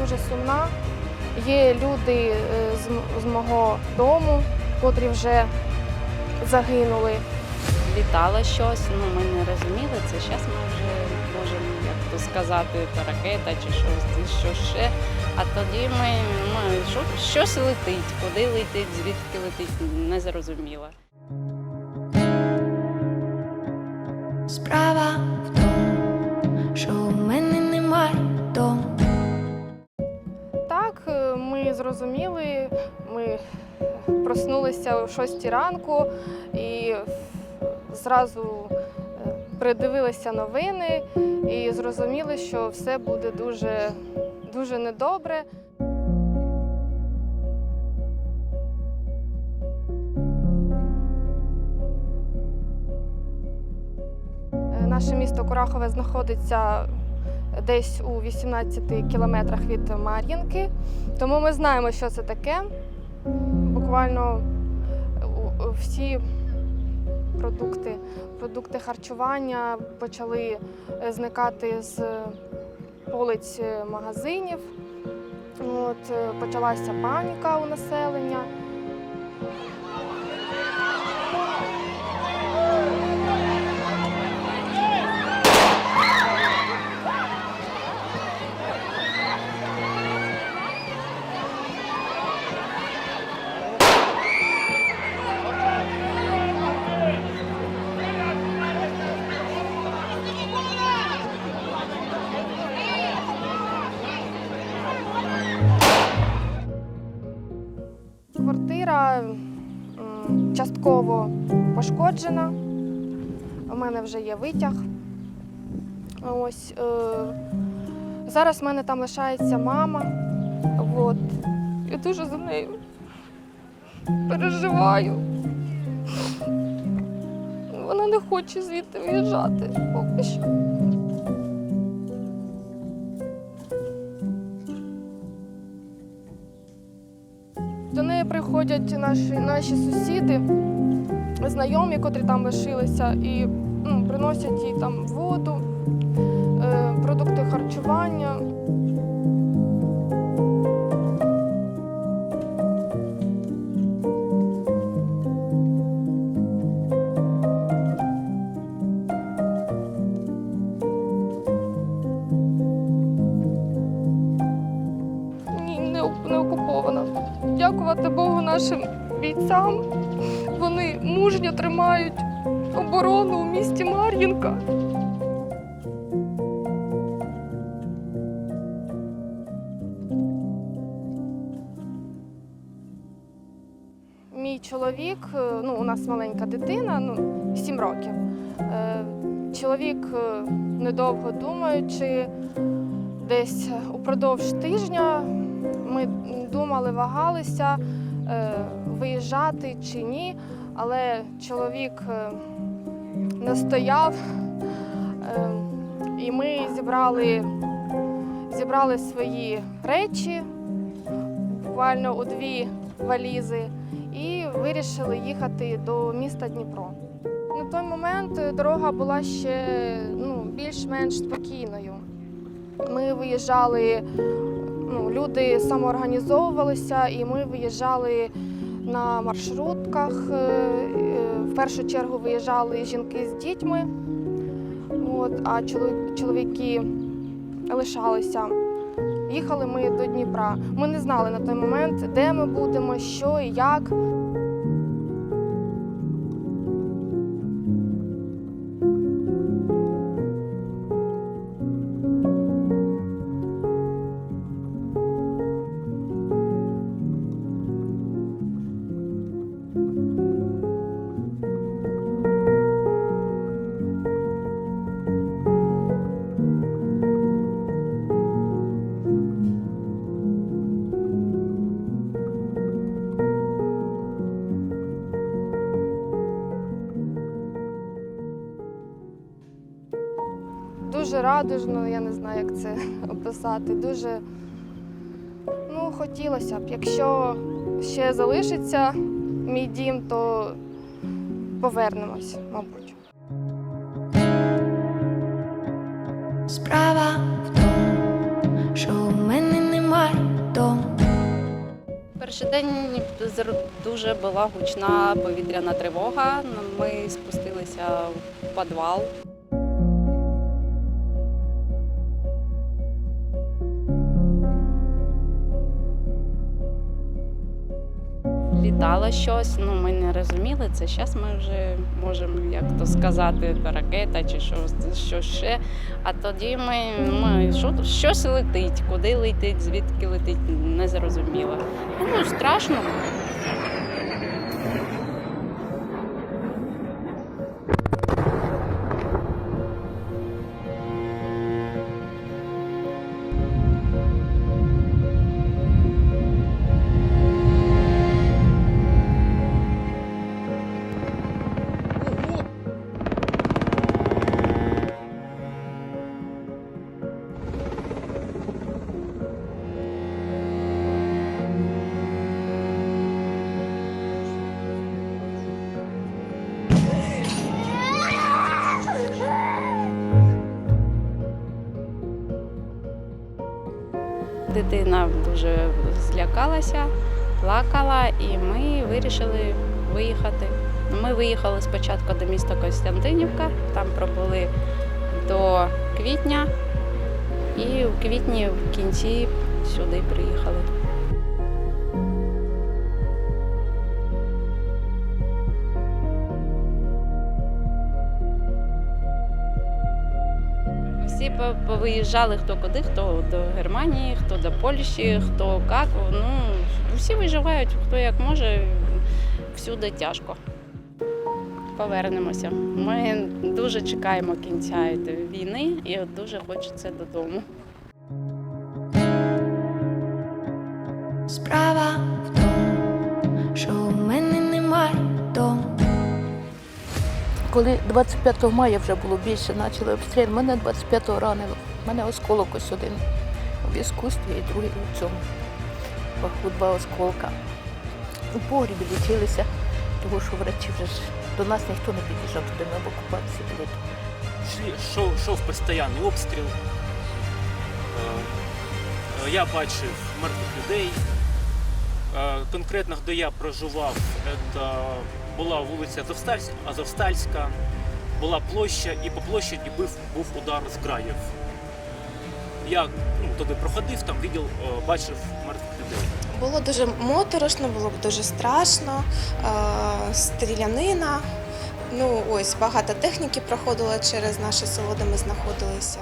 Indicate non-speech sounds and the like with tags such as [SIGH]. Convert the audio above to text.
дуже сумна. Є люди е, з, з мого дому, котрі вже загинули. літало щось, ну ми не розуміли це. Зараз ми вже можемо як то сказати, то ракета чи щось, що ще. А тоді ми, ми що, щось летить, куди летить, звідки летить, не зрозуміло. Справа ми зрозуміли, ми проснулися о 6 ранку і зразу е, придивилися новини і зрозуміли, що все буде дуже, дуже недобре. Е, Наше місто Курахове знаходиться десь у 18 кілометрах від Мар'їнки, тому ми знаємо, що це таке. Буквально всі продукти, продукти харчування почали е, зникати з полиць е, магазинів. От, е, почалася паніка у населення. Частково пошкоджена. У мене вже є витяг. Ось е, зараз в мене там лишається мама. От. Я дуже за нею переживаю. Вона не хоче звідти виїжджати поки що. Неї приходять наші, наші сусіди, знайомі, котрі там лишилися, і ну, приносять їй там воду, е, продукти харчування. Нашим бійцям. Вони мужньо тримають оборону у місті Мар'їнка. Мій чоловік, е, ну у нас маленька дитина, ну 7 років. Е, Чоловік, е, недовго думаючи, десь упродовж тижня ми думали, вагалися, виїжджати чи ні, але чоловік е, настояв, е, і ми зібрали, зібрали свої речі буквально у дві валізи і вирішили їхати до міста Дніпро. На той момент е, дорога була ще ну, більш-менш спокійною. Ми виїжджали, ну, люди самоорганізовувалися, і ми виїжджали на маршрутках. Е, е, В першу чергу виїжджали жінки з дітьми, от, а чоловік- чоловіки лишалися. Їхали ми до Дніпра. Ми не знали на той момент, де ми будемо, що і як. дуже радужно, я не знаю, як це [LAUGHS] описати. Дуже ну, хотілося б, якщо ще залишиться мій дім, то повернемось, мабуть. Справа в тому, що в мене немає дому. Перший день дуже була гучна повітряна тривога. Ми спустилися в підвал. Літало щось, ну ми не розуміли це. Зараз ми вже можемо як то сказати, ракета чи що, що ще. А тоді ми, ми що, щось летить, куди летить, звідки летить, не зрозуміло. Ну, страшно. Дитина дуже злякалася, плакала, і ми вирішили виїхати. Ми виїхали спочатку до міста Костянтинівка, там пробули до квітня, і в квітні в кінці сюди приїхали. Всі повиїжджали хто куди, хто до Германії, хто до Польщі, хто як. Ну, всі виживають, хто як може, всюди тяжко. Повернемося. Ми дуже чекаємо кінця війни і дуже хочеться додому. Коли 25 мая вже було більше, почали обстріл, мене 25-го ранило. У мене осколок ось один в іскусстві і другий в цьому. Паху два осколка. У погрібі лічилися, тому що врачі вже ж до нас ніхто не під'їжджав туди, ми в окупації були. Шов постійний обстріл. Е, е, Я бачив мертвих людей. Е, Конкретно, де я проживав, це була вулиця Азовстальська, Азовстальська, була площа, і по площаді був, був удар з граїв. Я ну, туди проходив, там видів, е, бачив мертвих людей. Було дуже моторошно, було дуже страшно, е, стрілянина. Ну ось багато техніки проходило через наше село, де ми знаходилися.